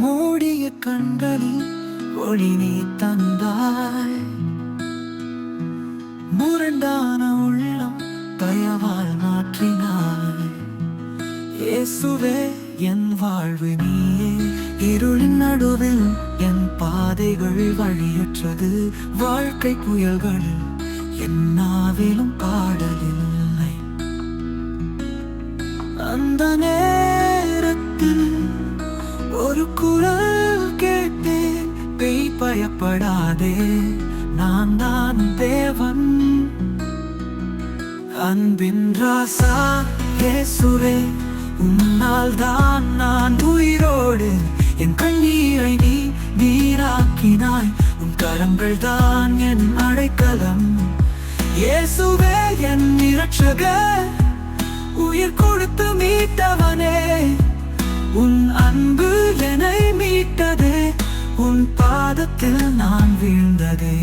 மூடிய கண்களில் ஒளி நீ தந்தாய். முரண்டான உள்ளம் தயவால் மாற்றினாய். இயேசுவே என் வாழ்வு நீயே. இருளின் நடுவில் என் பாதைகள் வழியற்றது. வாழ்க்கை புயல்கள் என்னாவிலும் பாடலில்லை அந்த நேரத்தில் ஒரு குரல் கேட்டேன். பெய் பயப்படாதே நான் தான் தேவன். அன்பின் ராசா இயேசுவே உன்னால் தான் நான் உயிரோடு. என் கண்ணீரை நீ நீராக்கினாய். உன் கரங்கள் தான் என் அடைக்கலம். இயேசுவே என் இரட்சகர் உயிர் கொடுத்து மீட்டவனே. உன் அன்பு என்னை மீட்டது உன் பாதத்தில் நான் வீழ்ந்ததே.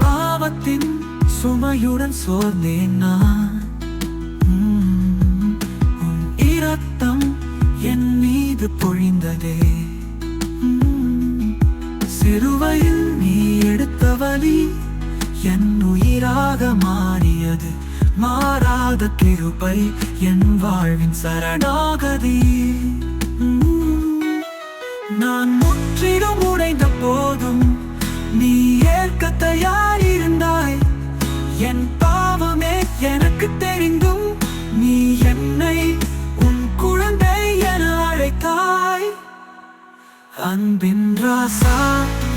பாவத்தின் சுமையுடன் சோர்ந்தேன் நான். உன் இரத்தம் என் மீது பொழிந்ததே. சிறுவையில் நீ எடுத்த வழி உயிராக மாறியது. மாறாத கிருபை என் வாழ்வின் சரணாகதி. உம், நான் முற்றிலும் உடைந்த போதும் நீ ஏற்க தயாரிருந்தாய் என் பாவமே எனக்கு தெரிந்தும் நீ என்னை உன் குழந்தை என அழைத்தாய். அன்பின் ராசா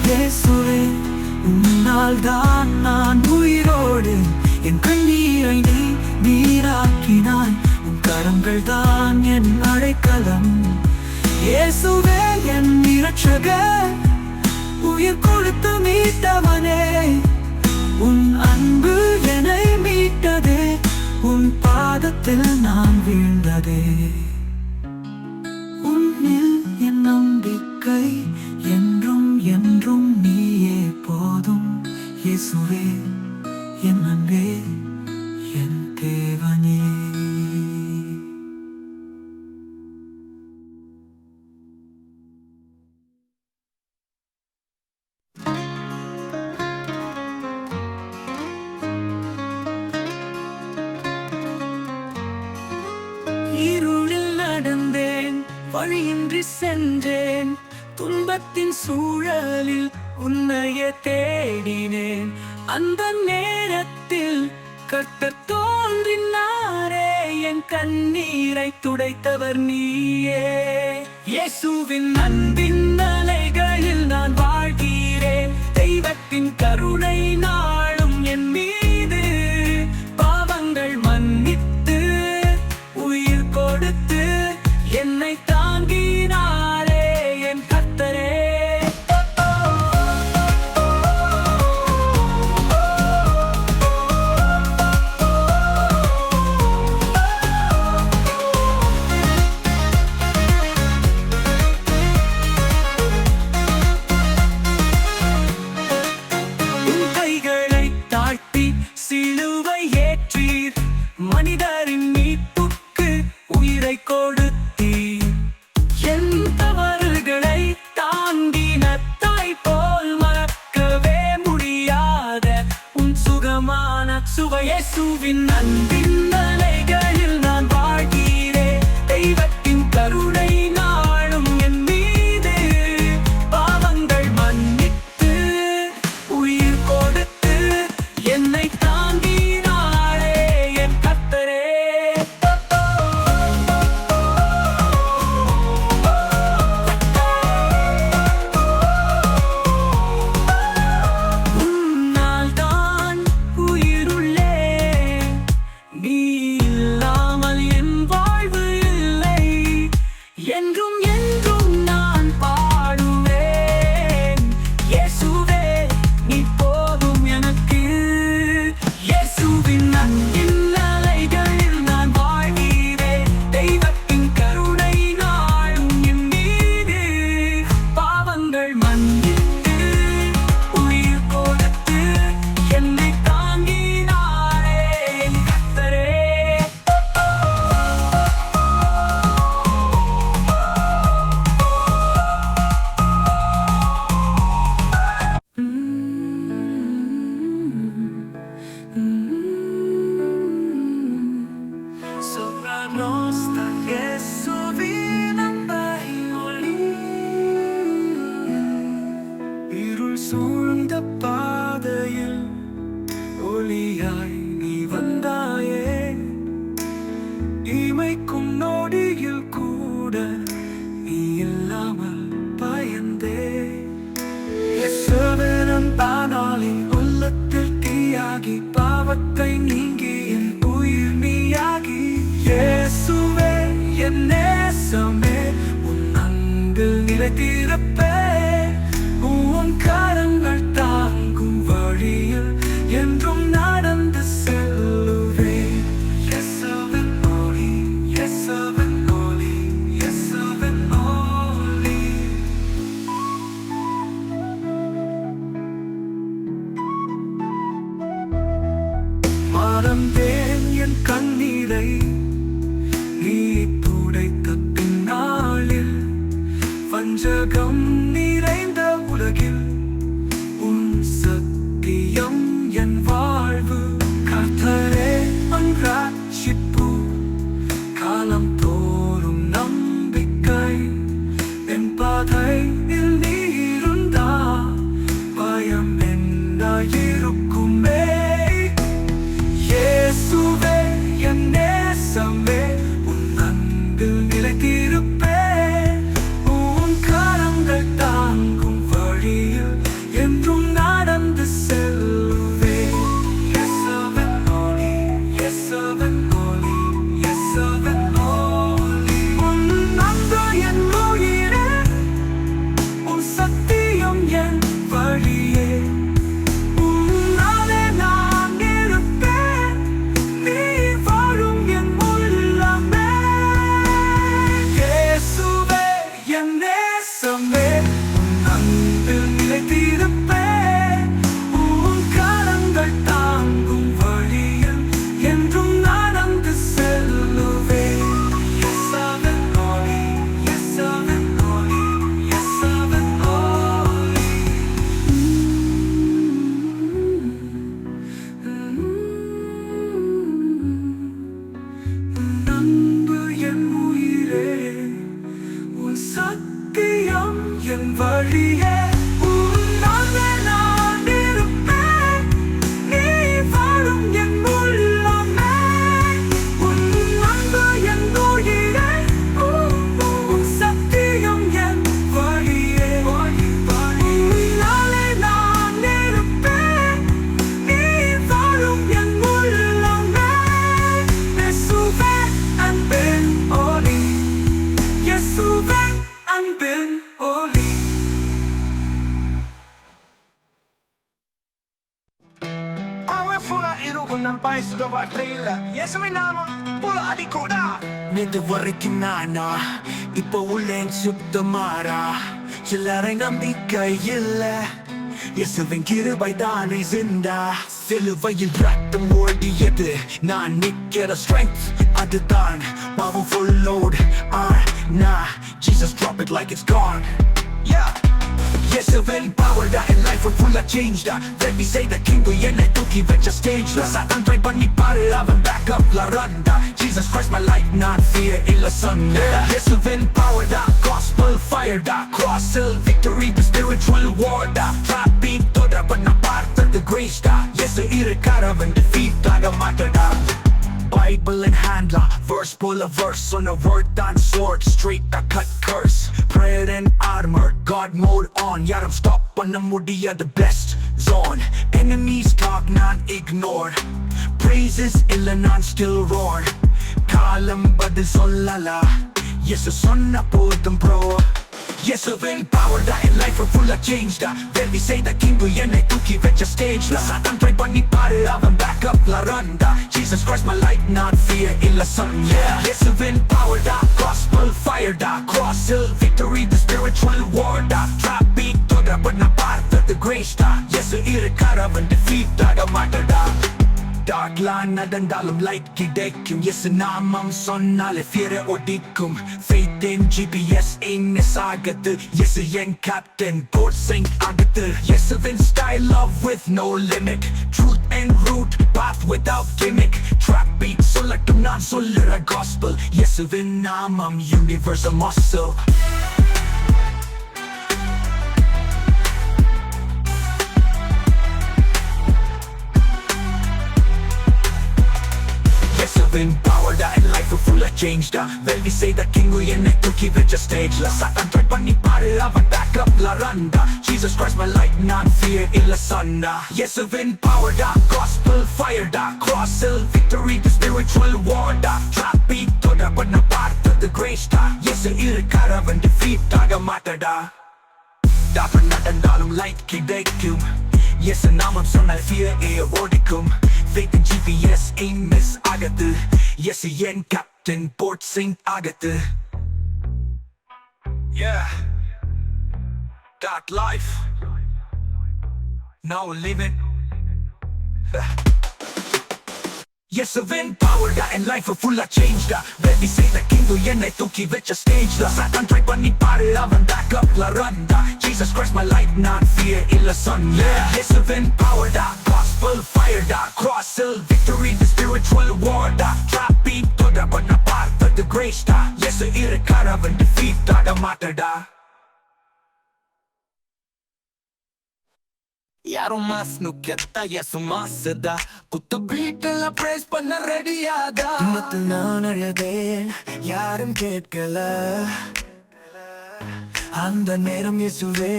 இயேசுவே. உன்னால் தான் நான் உயிரோடு. என் கண்ணீரை நீ நீராக்கினாய். உன் கரங்கள் தான் என் அடைக்கலம். இயேசுவே என் இரட்சக உயிர் கொடுத்து மீட்டவனே. உன் அன்பு என்னை மீட்டதே. உன் பாதத்தில் நான் வீழ்ந்ததே. உன்னில் என் நம்பிக்கை இயேசுவே என் அன்பே என் தேவனே. இருளில் நடந்தேன் வழியின்றி சென்றேன். துன்பத்தின் சூழலில் உன்னை உன்னையே தேடினேன். அந்த நேரத்தில் கர்த்தர் தோன்றினாரே. என் கண்ணீரை துடைத்தவர் நீயே. இயேசுவின் அன்பின் அலைகளில் நான் வாழ்கிறேன். தெய்வத்தின் கருணை நான் வஞ்சகம் do Bartila Yes, may nama, pula adikoda நிதுவரைக்கும் இப்போ உள்ளேன் சுத்தமாறா சில்லறை நம்பிக்கை இல்ல இயேசுவின் கிருபை தானே சிந்தா சிலுவையில் ரத்தம் ஓடியது நான் நிக்கிற strength அதுதான் full load ah nah Jesus drop it like it's gone Yeah, Yes, a very power that And life will full of change that Let me say the king we ain't let it just stage La satan trae pan mi pare aven back up la randa Jesus Christ my light not fear illa sun Yes, a very power that gospel fire that Cross till victory the spiritual war that Trap beat toda but na of the grace that Yes, a irrecaravan defeat that a matter that Bible in hand la. Verse pull a verse on a word on sword Straight that cut curse. Prayer and armor God mode on யாரும் stop பண்ண முடியாத best zone Enemies talk not ignored Praises இல்ல நான் still roar காலம் பதில் சொல்லலா Yes சொன்ன போதும் bro yes a இயேசுவின் power da and life full of change தான் Then we say the king என்னை தூக்கி வச்ச stage ல சாத்தான் try பண்ணி பாரு அவன் back up ல run தான் Jesus Christ my light not fear இல்ல son yeah will power தான் gospel fire தான் cross hill victory the spiritual war da trap beat தொடர பண்ண பார்த்தது grace தான் இயேசு இருக்காரவன் defeat da மாட்டடா Dark line நடந்தாலும் light கிடைக்கும் இயேசு நாமம் சொன்னாலே fear ஒடிக்கும் Faith in GPS இன்னஸ் ஆகுது இயேசு என் captain board sync ஆகுது இயேசுவின் style love with no limit Truth and root path without gimmick Trap beat சொல்லட்டும் நான் சொல்லுற gospel இயேசுவின் நாமம் universal muscle இயேசுவின் பவர்டா என் லைஃப் ஃபுல்லா சேஞ்ச்டா வெல்வி செய்த கிங்கு என்னை தூக்கி வச்ச ஸ்டேஜ்ல சாத்தான் ட்ரை பண்ணி பாரு அவன் பேக்கப்ல ரன்டா ஜீசஸ் கிரைஸ்ட் மை லைட் நான் fear இல்ல சன்னா இயேசுவின் பவர்டா gospel fireடா crossil victory the spiritual warடா trap beat தொட பண்ண பார்த்தது கிரேஸ்டா இயேசு இருக்கார் அவன் defeat ஆக மாட்டடா டாக்டர் நடந்தாலும் லைட் கிடைக்கும் எஸ் நாமம் சொன்னால் fear ஏ ஓடிக்கும் faith in GPS aim miss ஆகது எஸ் என் கேப்டன் போர்ட் சிங்க் ஆகது yeah. That life. Now living. இயேசுவின் பவர்டா என் லைஃப் ஃபுல்லா சேஞ்ச்டா வெற்றி செய்த கிங்கு என்னை தூக்கி வச்ச ஸ்டேஜ்ல சாத்தான் ட்ரை பண்ணி பாரு அவன் பேக்கப்ல ரன்டா ஜீசஸ் கிரைஸ்ட் மை லைட் நான் fear இல்ல son. Yeah. இயேசுவின் பவர்டா gospel fireடா crossil victory the spiritual warடா trap beat தொட பண்ண பார்த்தது கிரேஸ்டா இயேசு இருக்கார் அவன் defeat ஆக மாட்டடா யாரும் மாஸ்னு கெத்த எசு மாசுதா குத்து பீட்டில் பிரேஸ் பண்ண ரெடியாதா மத்தில் நான் அழகேன் யாரும் கேட்கல அந்த நேரம் இயேசுவே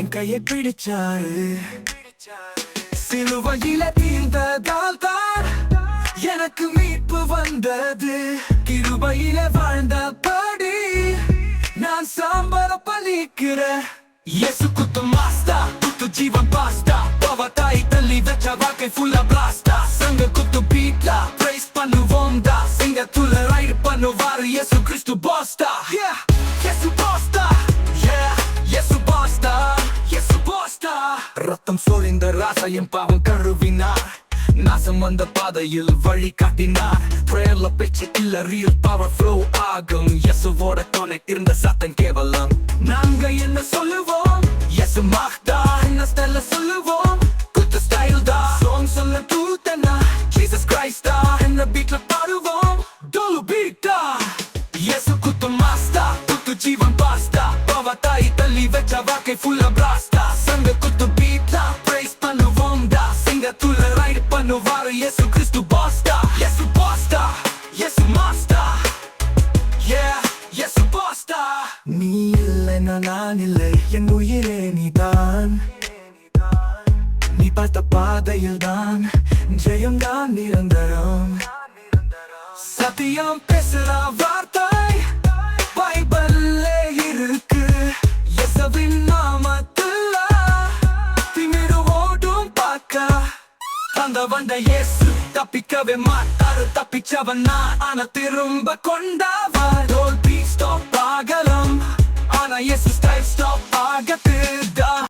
என் கையை பிடிச்சாரு சிலுவையில தீர்ந்ததால் தான் எனக்கு மீட்பு வந்தது. கிருபையில வாழ்ந்தபடி நான் சாம்பர பலிக்கிற இயேசு குத்து மாஸ்டா குத்து ஜீவன் பாஸ்டா. பவத்தாய் தள்ளி வச்ச வாக்கை ஃபுல்லா பிளாஸ்டா சங்க குத்து பீட்லா பிரைஸ் பண்ணுவோம் தா சிங்க சிங்கத்துல ரைடு பண்ணுவாரு இயேசு கிறிஸ்து பாஸ்டா ரத்தம் சோழிந்த ராசா பாவம் கழுவினார் நாசம் வந்த பாதையில் வழி காட்டினார் பிரேயர்ல பேச்சு இல்ல ரியல் பவர் ஃப்ளோ ஆகும். எசுவோட கனெக்ட் இருந்த சத்தம் கேவலம். நாங்க என்ன சொல்லுவோம்? எசு மாக்தா என்ன ஸ்டைல சொல்லுவோம்? குத்து ஸ்டைல் தான் சாங் சொல்ல தூத்தனா ஜீசஸ் கிரைஸ்டா என்ன பீட்ல பாடுவோம்? டோலு பீட்டா எசு குத்து மாஸ்டா குத்து ஜீவன் பாஸ்டா பவ தாய் தள்ளி வச்ச வாக்கை ஃபுல்லா பிளாஸ்டா தான் நிரந்தரம் சத்தியம் பேசுற வார்த்தை பைபிள்லே இருக்கு. எசவின் நாமத்துல திமிரு ஓடும் பார்க்க. அந்த வந்த இயேசு தப்பிக்கவே மாட்டாரு தப்பிச்சவன் நான். ஆனா திரும்ப கொண்டாவா தோல்வி ஸ்டாப் ஆகலாம். ஆனா இயேசு ஸ்டைல் ஸ்டாப் ஆகத்துதான்